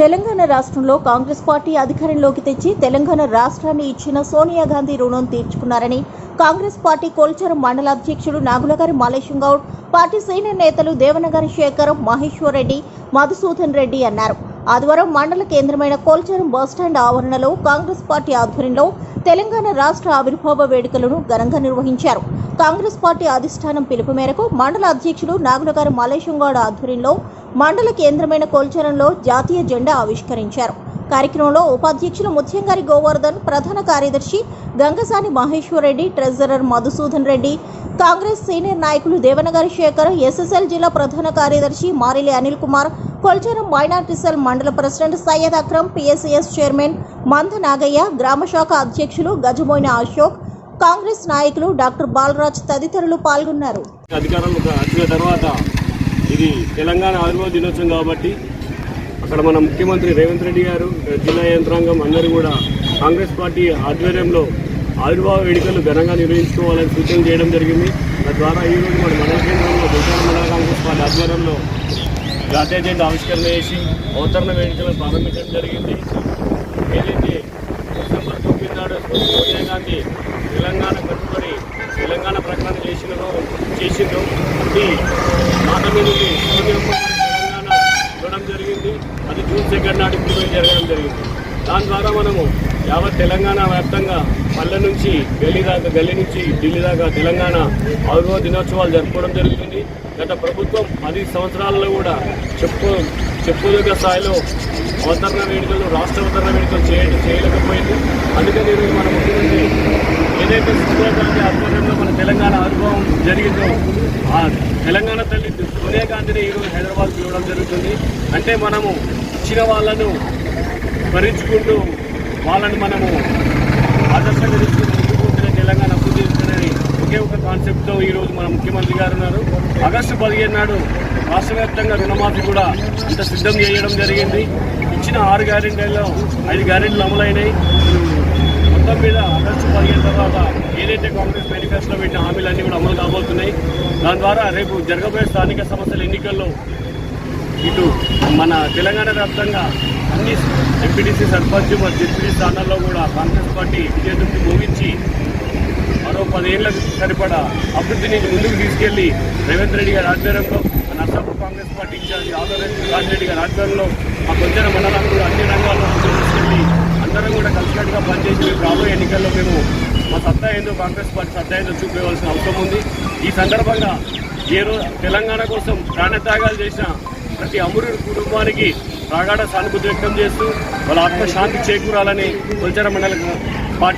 తెలంగాణ రాష్ట్రంలో కాంగ్రెస్ పార్టీ అధికారంలోకి తెచ్చి తెలంగాణ రాష్ట్రాన్ని ఇచ్చిన సోనియా గాంధీ రుణం తీర్చుకున్నారని కాంగ్రెస్ పార్టీ కోల్చరం మండల అధ్యక్షుడు నాగులగారి మలేశం గౌడ్ పార్టీ సీనియర్ నేతలు దేవనగారి శేఖర్ మహేశ్వర్ రెడ్డి మధుసూదన్ రెడ్డి అన్నారు. ఆదివారం మండల కేంద్రమైన కోల్చరం బస్టాండ్ ఆవరణలో కాంగ్రెస్ పార్టీ ఆధ్వర్యంలో తెలంగాణ రాష్ట్ర ఆవిర్భావ వేడుకలను ఘనంగా నిర్వహించారు. కాంగ్రెస్ పార్టీ అధిష్టానం పిలుపు మేరకు మండల అధ్యక్షుడు నాగులగారి మలేశం గౌడ్ ఆధ్వర్యంలో మండల కేంద్రమైన కోల్చరంలో జాతీయ జెండా ఆవిష్కరించారు. కార్యక్రమంలో ఉపాధ్యక్షులు ముత్యంగారి గోవర్ధన్ ప్రధాన కార్యదర్శి గంగసాని మహేశ్వర్ రెడ్డి ట్రెజరర్ మధుసూదన్ రెడ్డి కాంగ్రెస్ సీనియర్ నాయకులు దేవనగారి శేఖర్ ఎస్ఎస్ఎల్ జిల్లా ప్రధాన కార్యదర్శి మారిలి అనిల్ కుమార్ కొల్చరం మైనార్టీ సెల్ మండల president Syed Akram PSCS chairman Manda Nagaiah గ్రామ శాఖ అధ్యక్షులు గజమోయిన అశోక్ కాంగ్రెస్ నాయకులు డాక్టర్ బాలరాజ్ తదితరులు పాల్గొన్నారు. అధికారంలోకి వచ్చిన తర్వాత ఇది తెలంగాణ ఆవిర్భావ దినోత్సవం కాబట్టి అక్కడ మన ముఖ్యమంత్రి రేవంత్ రెడ్డి గారు జిల్లా యంత్రాంగం అందరూ కూడా కాంగ్రెస్ పార్టీ ఆధ్వర్యంలో ఆవిర్భావ వేడుకలు ఘనంగా నిర్వహించుకోవాలని సూచన చేయడం జరిగింది. తద్వారా ఈరోజు మన మండల కేంద్రంలో గుంటూరు మండల కాంగ్రెస్ పార్టీ ఆధ్వర్యంలో జాతీయ జెండా ఆవిష్కరణ చేసి అవతరణ వేడుకలను ప్రారంభించడం జరిగింది. ఏదైతే డిసెంబర్ తొమ్మిది నాడు సోనియా గాంధీ తెలంగాణ కట్టుబడి తెలంగాణ చేసిందో అది మాట మీద తెలంగాణ ఇవ్వడం జరిగింది. అది జూన్ సెకండ్ నాటి ఇంప్లిమెంట్ జరగడం జరిగింది. దాని ద్వారా మనము యావత్ తెలంగాణ వ్యాప్తంగా పల్లె నుంచి గల్లీ దాకా గల్లీ నుంచి ఢిల్లీ దాకా తెలంగాణ ఆవిర్భావ దినోత్సవాలు జరుపుకోవడం జరుగుతుంది. గత ప్రభుత్వం పది సంవత్సరాలలో కూడా చెప్పు చెప్పుదగ్గ స్థాయిలో అవతరణ వేడుకలు రాష్ట్ర అవతరణ వేడుకలు చేయ చేయలేకపోయింది. అందుకని ఈరోజు మన ముఖ్యమంత్రి ఏదైతే గాంధీ ఆధ్వర్యంలో మన తెలంగాణ అనుభవం జరిగిందో ఆ తెలంగాణ తల్లి సోనియా గాంధీని ఈరోజు హైదరాబాద్ పిలవడం జరుగుతుంది. అంటే మనము ఇచ్చిన వాళ్ళను భరించుకుంటూ వాళ్ళని మనము ఆదర్శంగా తీసుకుని ముందుకు తెలంగాణ అభివృద్ధి చేస్తుందని ఒకే ఒక కాన్సెప్ట్తో ఈరోజు మన ముఖ్యమంత్రి గారు ఉన్నారు. ఆగస్టు పదిహేను నాడు రాష్ట్ర వ్యాప్తంగా రుణమాఫీ కూడా అంత సిద్ధం చేయడం జరిగింది. ఇచ్చిన ఆరు గ్యారెంటీల్లో ఐదు గ్యారెంటీలు అమలైనాయి. మొత్తం మీద ఆగస్టు పదిహేను తర్వాత ఏదైతే కాంగ్రెస్ మేనిఫెస్టోలో పెట్టిన హామీలన్నీ కూడా అమలు కాబోతున్నాయి. దాని ద్వారా రేపు జరగబోయే స్థానిక సమస్యల ఎన్నికల్లో ఇటు మన తెలంగాణ వ్యాప్తంగా అన్ని ఎంపీటీసీ సర్పంచ్ మరియు డిప్యూటీ స్థానాల్లో కూడా కాంగ్రెస్ పార్టీ విజయదుర్తి మోగించి మరో పదేళ్ళకు సరిపడా అభివృద్ధిని ముందుకు తీసుకెళ్ళి రేవంత్ రెడ్డి గారి ఆధ్వర్యంలో మన నర్సాపూర్ కాంగ్రెస్ పార్టీ ఇన్ఛార్జి ఆదరెడ్డి రాజిరెడ్డి గారి ఆధ్వర్యంలో మా కొంచెం మండలాలు కూడా అన్ని రంగాల్లో ముందుకు తీసుకెళ్ళి అందరం కూడా కలిసికట్టుగా పనిచేసి మేము రాబోయే ఎన్నికల్లో మేము మా సత్తా ఏందో కాంగ్రెస్ పార్టీ సత్తా ఏందో చూపించవలసిన అవసరం ఉంది. ఈ సందర్భంగా ఏ రోజు తెలంగాణ కోసం ప్రాణత్యాగాలు చేసిన ప్రతి అమరుడి కుటుంబానికి రాగాడ సానుభూతి వ్యక్తం చేస్తూ వాళ్ళ ఆత్మశాంతి చేకూరాలని కొల్చర మండల